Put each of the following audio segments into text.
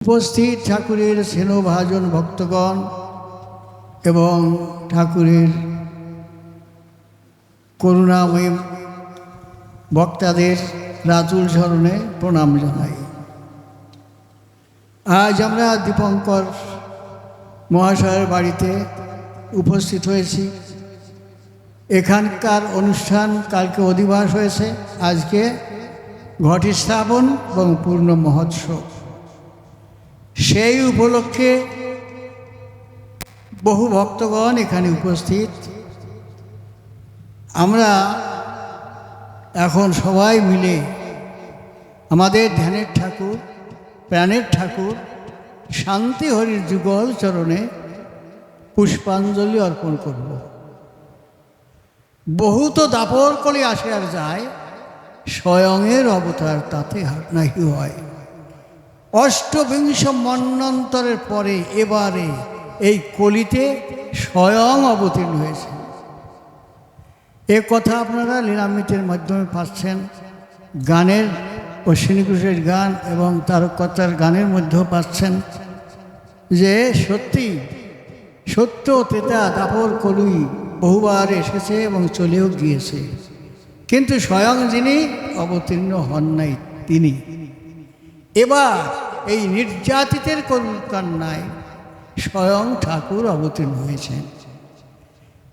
উপস্থিত ঠাকুরের স্নেহভাজন ভক্তগণ এবং ঠাকুরের করুণাময় বক্তাদের রাতুল স্মরণে প্রণাম জানাই। আজ আমরা দীপঙ্কর মহাশয়ের বাড়িতে উপস্থিত হয়েছি। এখানকার অনুষ্ঠান কালকে অধিবাস হয়েছে। আজকে ঘটি স্থাপন এবং পূর্ণ মহোৎসব। সেই উপলক্ষে বহু ভক্তগণ এখানে উপস্থিত। আমরা এখন সবাই মিলে আমাদের ধ্যানের ঠাকুর, প্রাণের ঠাকুর, শান্তি হরির যুগল চরণে পুষ্পাঞ্জলি অর্পণ করব। বহু তো দাপর করে আসে আর যায়, স্বয়ংয়ের অবতার তাতে নাহি হয়। অষ্টবিংশ মন্বন্তরের পরে এবারে এই কলিতে স্বয়ং অবতীর্ণ হয়েছে। এ কথা আপনারা লীলামিতের মাধ্যমে পাচ্ছেন। গানের অশ্বিনী ঘোষের গান এবং তারকতার গানের মধ্যেও পাচ্ছেন যে সত্যি, সত্য তেতা দাপর কলুই বহুবার এসেছে এবং চলেও গিয়েছে। কিন্তু স্বয়ং যিনি অবতীর্ণ হন নাই তিনি। এবার এই নির্যাতিতের কন্যায় স্বয়ং ঠাকুর অবতীর্ণ হয়েছেন।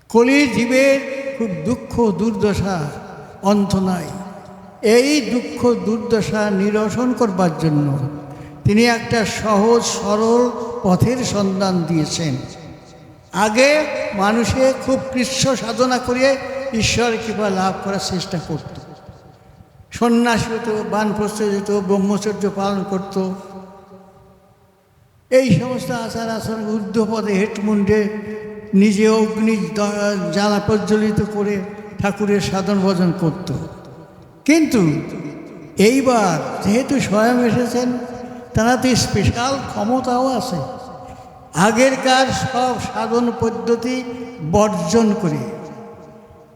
কলির জীবের খুব দুঃখ দুর্দশা অন্ত নাই। এই দুঃখ দুর্দশা নিরসন করবার জন্য তিনি একটা সহজ, সরল পথের সন্ধান দিয়েছেন। আগে মানুষে খুব কৃষ্ণ সাধনা করে ঈশ্বর কৃপা লাভ করার চেষ্টা করত। সন্ন্যাসী হতো বানপ্রস্থ যেত ব্রহ্মচর্য পালন করত। এই সমস্ত আচার আচরণ ঊর্ধ্বপদে হেটমুন্ডে নিজে অগ্নি জ্বালা প্রজ্বলিত করে ঠাকুরের সাধন ভজন করত। কিন্তু এইবার যেহেতু স্বয়ং এসেছেন, তারাতে স্পেশাল ক্ষমতাও আছে। আগেরকার সব সাধন পদ্ধতি বর্জন করে।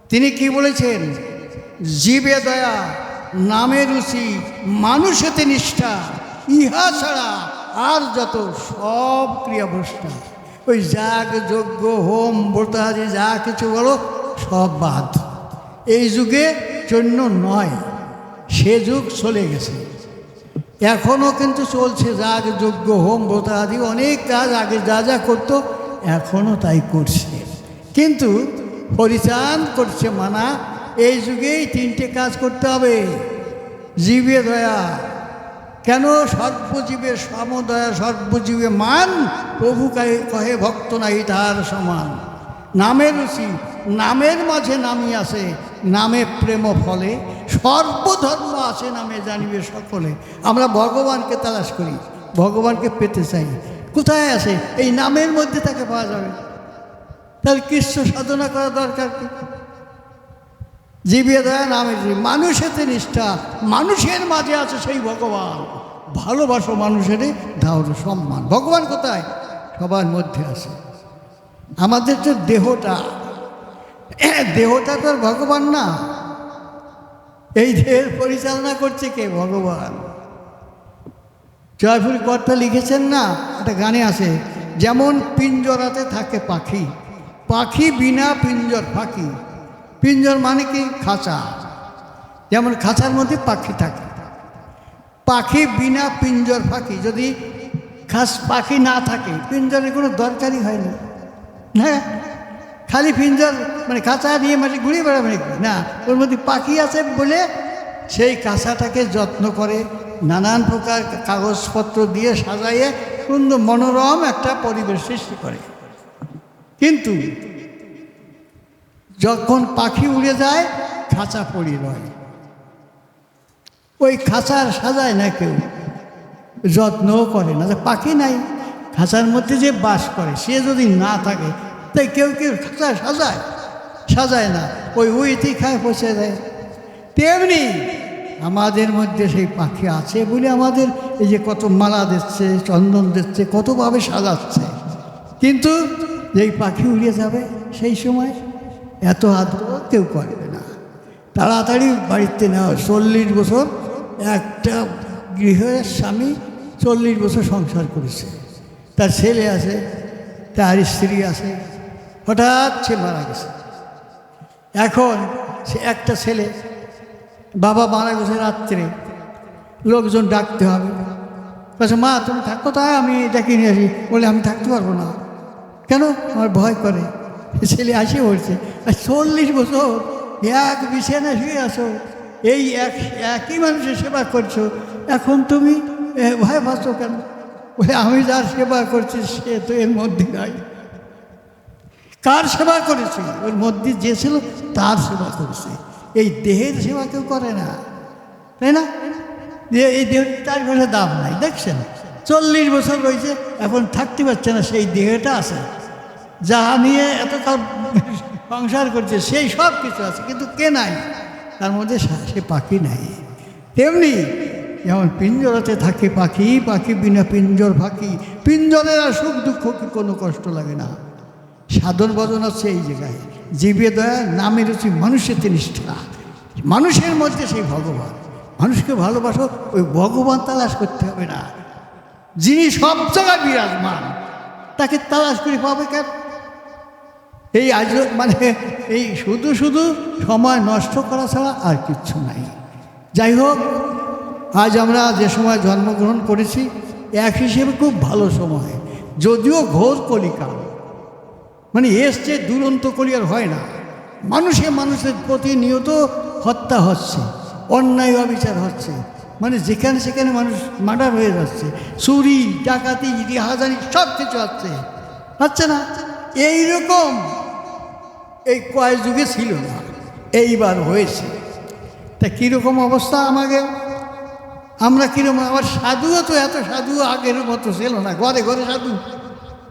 তিনি কি বলেছেন? জীবে দয়া, নামে রুচি, মানুষেতে নিষ্ঠা, ইহা ছাড়া আর যত সব ক্রিয়াভ্রষ্টা ওই যাগ যজ্ঞ, হোম ব্রতাদি যা কিছু বলো, সব বাদ। এই যুগে জন্য নয়, সে যুগ চলে গেছে। এখনও কিন্তু চলছে যাগ, যজ্ঞ, হোম ব্রত আদি অনেক কাজ আগে যা যা করতো এখনও তাই করছে। কিন্তু পরিচান করছে মানা, এই যুগেই তিনটে কাজ করতে হবে। জীবে দয়া কেন সর্বজীবের সমদয়া, সর্বজীবে মান? প্রভু কহে ভক্ত নাই তার সমান। নামের রুচি, নামের মাঝে নামি আছে নামে প্রেম ফলে। সর্বধর্ম আছে নামে, জানিবে সকলে। আমরা ভগবানকে তালাশ করি, ভগবানকে পেতে চাই। কোথায় আছে এই নামের মধ্যে তাকে পাওয়া যাবে। তাহলে কৃষ্ণ সাধনা করা দরকার কি? জীবিয়ে দেয় জীব মানুষেতে নিষ্ঠা, মানুষের মাঝে আছে সেই ভগবান। ভালোবাসো মানুষেরই, দাও সম্মান। ভগবান কোথায়? সবার মধ্যে আছে। আমাদের যে দেহটা। দেহটা তো ভগবান না। এই দেহের পরিচালনা করছে কে? ভগবান। জয়পুরি কর্তা লিখেছেন না? একটা গানে আছে, যেমন পিঞ্জরাতে থাকে পাখি পাখি বিনা পিঞ্জর ফাঁকি। পিঞ্জর মানে কি? খাঁচা। যেমন খাঁচার মধ্যে পাখি থাকে। পাখি বিনা পিঞ্জর ফাঁকি। যদি খাস পাখি না থাকে, পিঞ্জরের কোনো দরকারই হয় না। হ্যাঁ? খালি পিঞ্জর মানে কাঁচা নিয়ে মানে ঘুরিয়ে বেড়াবে না, ওর মধ্যে পাখি আছে বলে সেই কাঁচাটাকে যত্ন করে নানান প্রকার কাগজপত্র দিয়ে সাজাইয়ে সুন্দর মনোরম একটা পরিবেশ সৃষ্টি করে। কিন্তু যখন পাখি উড়ে যায়, খাঁচা পড়ি রয়। ওই খাঁচার সাজায় না কেউ, যত্নও করে না। পাখি নাই, খাঁচার মধ্যে যে বাস করে, সে যদি না থাকে, তাই কেউ কেউ খাঁচা সাজায় সাজায় না। ওই উইতি খায় পচে দেয় তেমনি আমাদের মধ্যে সেই পাখি আছে বলে আমাদের এই যে কত মালা দিচ্ছে, চন্দন দিচ্ছে, কতভাবে সাজাচ্ছে। কিন্তু যেই পাখি উড়িয়ে যাবে সেই সময় এত আদর কেউ করবে না। তাড়াতাড়ি বাড়িতে নেওয়া চল্লিশ বছর, একটা গৃহের স্বামী চল্লিশ বছর সংসার করেছে। তার ছেলে আছে, তার স্ত্রী আছে, হঠাৎ সে মারা গেছে। এখন সে একটা ছেলে, বাবা মারা গেছে রাত্রে, লোকজন ডাকতে হবে। বলছে, মা, তুমি থাকো তাই আমি ডেকে নিয়ে আসি। বলে, আমি থাকতে পারব না। কেন? আমার ভয় করে। ছেলে আসে বলছে আর চল্লিশ বছর, এক বিছানা শুয়ে আসো এই এক, একই মানুষের সেবা করছ, এখন তুমি ভয় পাচ্ছ কেন? বলে, আমি যার সেবা করছি, সে তো এর মধ্যে নাই। কার সেবা করেছে? ওর মধ্যে যে ছিল, তার সেবা করেছে। এই দেহের সেবা কেউ করে না, তাই না? যে এই দেহের চার পয়সা দাম নাই, দেখছেন? চল্লিশ বছর রয়েছে, এখন থাকতে পারছে না, সেই দেহটা আছে। যা নিয়ে এতকাল সংসার করছে, সেই সব কিছু আছে, কিন্তু কে নাই? তার মধ্যে সে পাখি নাই। তেমনি যেমন পিঞ্জরাতে থাকে পাখি পাখি বিনা পিঞ্জর ফাঁকি। পিঞ্জরের আর সুখ দুঃখ কোনো কষ্ট লাগে না? সাধন ভজন আছে এই জায়গায়। জীবে দয়া নামের হচ্ছে মানুষের নিষ্ঠা। মানুষের মধ্যে সেই ভগবান। মানুষকে ভালোবাসো, ওই ভগবান তালাশ করতে হবে না। যিনি সব জায়গায় বিরাজমান, তাকে তালাশ করে পাবে কেন এই আজ মানে এই শুধু শুধু সময় নষ্ট করা ছাড়া আর কিচ্ছু নাই। যাই হোক, আজ আমরা যে সময় জন্মগ্রহণ করেছি, এক হিসেবে খুব ভালো সময়। যদিও ঘোর কলিকাল। মানে এসছে দুরন্ত করি আর হয় না। মানুষে মানুষের প্রতিনিয়ত হত্যা হচ্ছে, অন্যায় অবিচার হচ্ছে। মানে যেখানে সেখানে মানুষ মার্ডার হয়ে যাচ্ছে, চুরি, ডাকাতি হাজারি সব কিছু হচ্ছে। হচ্ছে না? এইরকম এই কয় যুগে ছিল না, এইবার হয়েছে। তা কীরকম অবস্থা আমাকে? আমরা কীরকম, আমার সাধুও তো এত সাধু আগের মতো ছিল না, ঘরে ঘরে সাধু।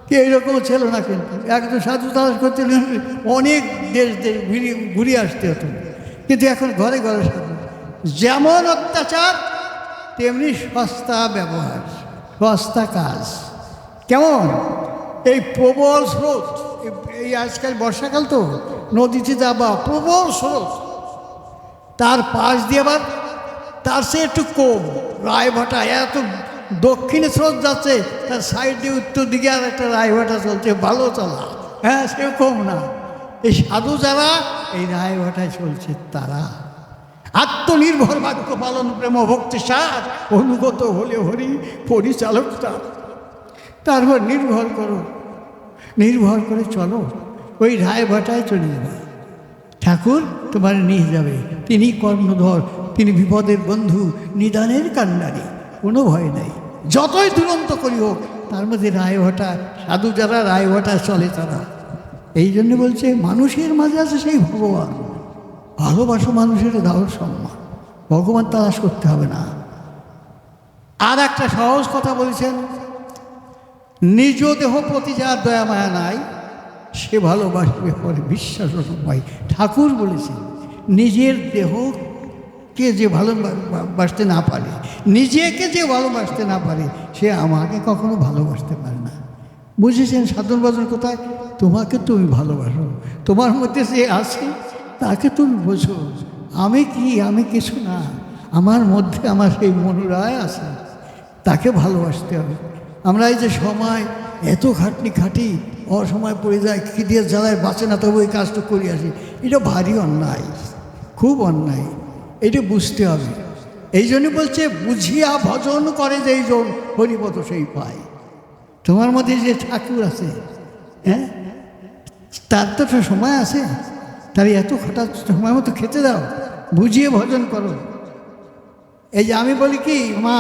কি এইরকম ছিল না কিন্তু, একজন সাধু তালাশ করতে অনেক দেশ দেশ ঘুরিয়ে ঘুরিয়ে আসতে হতো। কিন্তু এখন ঘরে ঘরে সাধু। যেমন অত্যাচার, তেমনি সস্তা ব্যবহার, সস্তা কাজ। কেমন? এই প্রবল স্রোত। এই- আজকাল বর্ষাকাল তো, নদীতে যাবা, প্রবল স্রোত তার পাশ দিয়ে আবার, তার সে একটু কম। রায়ভাটা এত দক্ষিণে স্রোত যাচ্ছে, তার সাইডে উত্তর দিকে আর একটা রায়ভাটা চলছে, ভালো চলা। হ্যাঁ সে কম না। এই সাধু যারা, এই রায়ভাটায় চলছে তারা। আত্মনির্ভর বাক্য পালন, প্রেম ভক্তি সার, অনুগত হলে হরি পরিচালক তার তারপর নির্ভর করো। নির্ভর করে চলো, ওই রায় ভাটায় চলে যাবে। ঠাকুর, তোমার নিয়ে যাবে। তিনি কর্ণধর, তিনি বিপদের বন্ধু, নিদানের কান্ডারি, কোনো ভয় নাই। যতই দুরন্ত করি হোক, তার মধ্যে রায়ভাটা সাধু যারা রায়ভাটা চলে তারা। এই জন্য বলছে, মানুষের মাঝে আছে সেই ভগবান। ভালোবাসো মানুষের দাও সম্মান। ভগবান তালাশ করতে হবে না। আর একটা সহজ কথা বলছেন নিজ দেহ প্রতি যার দয়া মায়া নাই, সে ভালোবাসবে পরে বিশ্বাস পাই ঠাকুর বলেছেন, নিজের দেহকে যে ভালোবাসতে না পারে, নিজেকে যে ভালোবাসতে না পারে, সে আমাকে কখনো ভালোবাসতে পারে না। বুঝেছেন সাধন বাজন কোথায়? তোমাকে তুমি ভালোবাসো, তোমার মধ্যে যে আছে, তাকে তুমি বোঝো। আমি কি, আমি কিছু না, আমার মধ্যে আমার সেই মনুরায় আছে, তাকে ভালোবাসতে হবে। আমরা এই যে সময় এত খাটনি খাটি, অসময় পড়ে যায় কী দিয়ে জ্বালায়, বাঁচে না, তবু এই কাজটা করে আসি। এটা ভারী অন্যায়, খুব অন্যায়, এটা বুঝতে হবে। এই জন্য বলছে, বুঝিয়া ভজন করে যেই জন হরিপদ সেই পায়। তোমার মধ্যে যে ঠাকুর আছে হ্যাঁ? তার তো একটা সময় আছে। তার এত খাটা সময় মতো খেতে দাও, বুঝিয়ে ভজন করো। এই যে আমি বলি কি, মা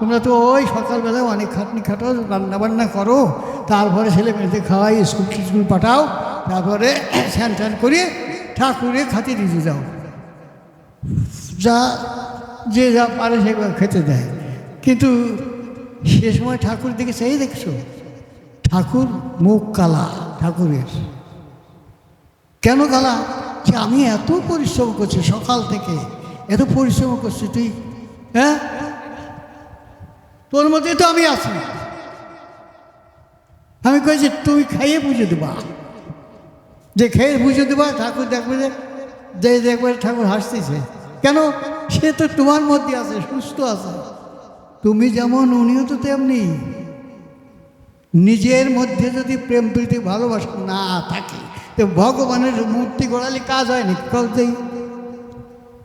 তোমরা তো ওই সকালবেলায় অনেক খাটনি খাটো রান্না বান্না করো, তারপরে ছেলে মেয়েদের খাওয়াই, স্কুল স্কুল পাঠাও, তারপরে স্যান ট্যান করে ঠাকুরে খাতে দিতে যাও। যা, যে যা পারে সেগুলো খেতে দেয়। কিন্তু সে সময় ঠাকুর দিকে সেই দেখছ? ঠাকুর মুখ কালা, ঠাকুরের। কেন কালা? যে আমি এত পরিশ্রম করছি সকাল থেকে, এত পরিশ্রম করছি তুই হ্যাঁ? তোর মধ্যে তো আমি আছি। আমি কয়েছি তুমি খাইয়ে বুঝে দেবা। যে খেয়ে বুঝে দেবা, ঠাকুর দেখবে যে যে দেখবে ঠাকুর হাসতেছে। কেন? সে তো তোমার মধ্যে আছে, সুস্থ আছে। তুমি যেমন, উনিও তো তেমনি। নিজের মধ্যে যদি প্রেম প্রীতি, ভালোবাসা না থাকে, তো ভগবানের মূর্তি গড়ালে কাজ হয় না কাজেই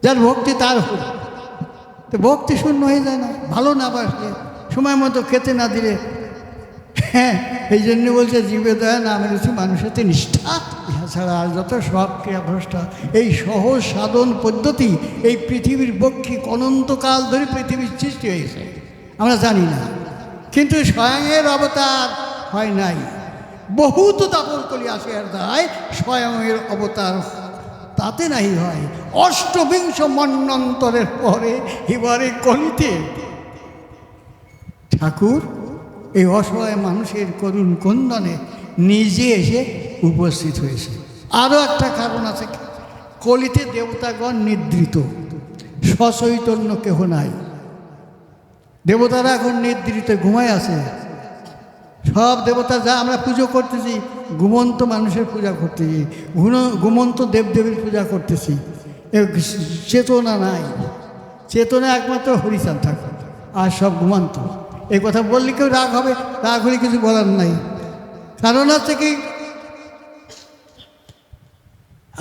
যার ভক্তি তার তো ভক্তি শূন্য হয়ে যায় না, ভালো না বাসলে সময় মতো খেতে না দিলে হ্যাঁ এই জন্য বলছে, জীবে দয়া, না মেরেছি মানুষেতে নিষ্ঠা। ইহা ছাড়া আর যত সব ক্রিয়াভ্রষ্টা এই সহজ সাধন পদ্ধতি এই পৃথিবীর পক্ষে অনন্তকাল ধরে পৃথিবীর সৃষ্টি হয়েছে। আমরা জানি না। কিন্তু স্বয়ংয়ের অবতার হয় নাই। বহুত তাপর করি আসে আর দায় স্বয়ংয়ের অবতার তাতে নাই হয়। অষ্টবিংশ মন্বন্তরের পরে এবারে কলিতে ঠাকুর, এই অসহায় মানুষের করুণ কন্দনে নিজে এসে উপস্থিত হয়েছে। আরও একটা কারণ আছে, কলিতে দেবতাগণ নিদ্রিত, সচৈতন্য কেহ নাই। দেবতারা এখন নিদ্রিত ঘুমায় আছে। সব দেবতা যা আমরা পুজো করতেছি, ঘুমন্ত মানুষের পূজা করতেছি, ঘুন- ঘুমন্ত দেবদেবীর পূজা করতেছি চেতনা নাই। চেতনা একমাত্র হরিচাঁদ ঠাকুর, আর সব ঘুমান্ত। এই কথা বললে কেউ রাগ হবে, রাগ হলে কিছু বলার নাই। কারণ হচ্ছে কি,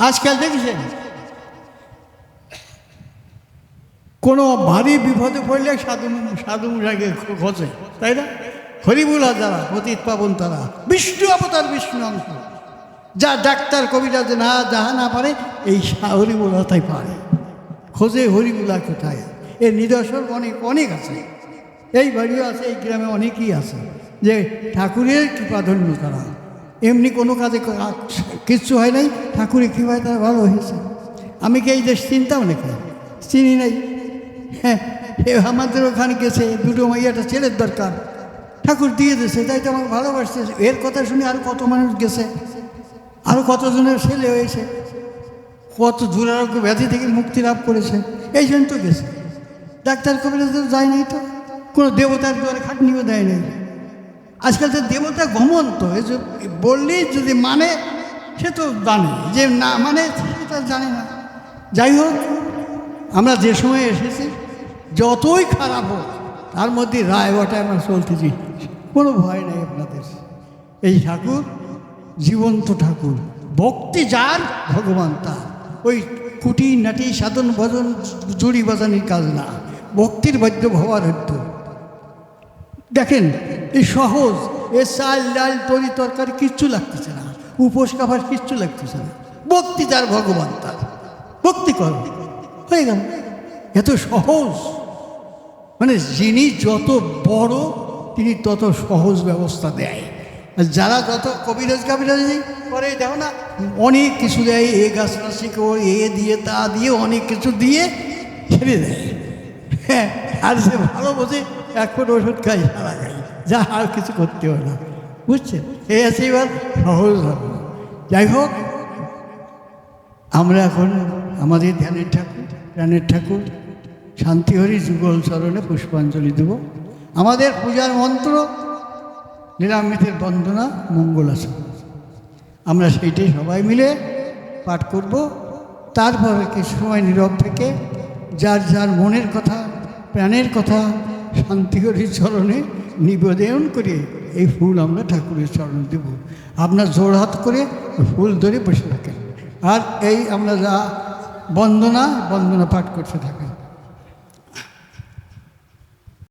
আজকাল দেখেছেন, কোনো ভারী বিপদে পড়লে সাধু সাধু রাগে খোঁজে, তাই না? হরিবুলা যারা অতীত পাবন তারা, বিষ্ণু অবতার বিষ্ণু অংশ, যা ডাক্তার কবিরাজ না যাহা না পারে, এই হরিবুলা তাই পারে। খোঁজে হরিবুলা কোথায়? এর নিদর্শন অনেক অনেক আছে। এই বাড়িও আছে, এই গ্রামে অনেকই আছে, যে ঠাকুরের কৃপাধন্য তারা। এমনি কোনো কাজে কিচ্ছু হয় নাই, ঠাকুরের কৃপায় তারা ভালো হয়েছে। আমি কি এই দেশ চিনতাম নাকি? চিনি নাই। হ্যাঁ আমাদের ওখানে গেছে দুটো মাইয়াটা ছেলের দরকার। ঠাকুর দিয়ে দিয়েছে, তাই তো আমার ভালোবাসছে। এর কথা শুনে আর কত মানুষ গেছে আরও কতজনের ছেলে হয়েছে। কত দুরারোগ্য ব্যাধি থেকে মুক্তি লাভ করেছে, এই জন্য তো গেছে। ডাক্তার কবিরাজ যায় নাই তো। কোনো দেবতার দ্বারে খাটনিও দেয় নাই। আজকাল তো দেবতা যে বললেই যদি মানে সে তো জানে। যে না মানে সেটা জানে না। যাই হোক, আমরা যে সময় এসেছি, যতই খারাপ হোক, তার মধ্যে রায় ওটায় আমরা চলতেছি। কোনো ভয় নেই আপনাদের। এই ঠাকুর জীবন্ত ঠাকুর। ভক্তি যার, ভগবান তার। ওই কুটি নাটি, সাধন, ভজন, জুড়ি বাজানির কাজ না। ভক্তির বাদ্য ভবার হদ্য দেখেন, এই সহজ, এ চাল, ডাল, তরি তরকারি কিচ্ছু লাগতেছে না। উপোস খাবার কিচ্ছু লাগতেছে না। ভক্তি তার ভগবান তার। ভক্তি কর। হয়ে গেল। এত সহজ। মানে যিনি যত বড়, তিনি তত সহজ ব্যবস্থা দেয়। যারা যত কবিরাজ কবিরাজ করে, দেখো না, অনেক কিছু দেয়। এ গাছ শিখো এ দিয়ে, তা দিয়ে, অনেক কিছু দিয়ে, ছেড়ে দেয়। হ্যাঁ আর সে ভালো বোঝে এখন ওষুধ খাই সারা খাই যা আর কিছু করতে হয় না। বুঝছেন? এই আছে এবার সহজ হবে যাই হোক, আমরা এখন আমাদের ধ্যানের ঠাকুর, প্রাণের ঠাকুর, শান্তিহরি যুগল চরণে পুষ্পাঞ্জলি দেব। আমাদের পূজার মন্ত্র নিরামিতের বন্দনা, মঙ্গলাসন। আমরা সেইটাই সবাই মিলে পাঠ করব। তারপরে কিছু সময় নীরব থেকে যার যার মনের কথা, প্রাণের কথা শান্তিহরির চরণে নিবেদন করে এই ফুল আমরা ঠাকুরের চরণ দেব। আপনার জোড়হাত করে ফুল ধরে বসে থাকেন। আর এই আমরা যা বন্দনা বন্দনা পাঠ করতে থাকেন।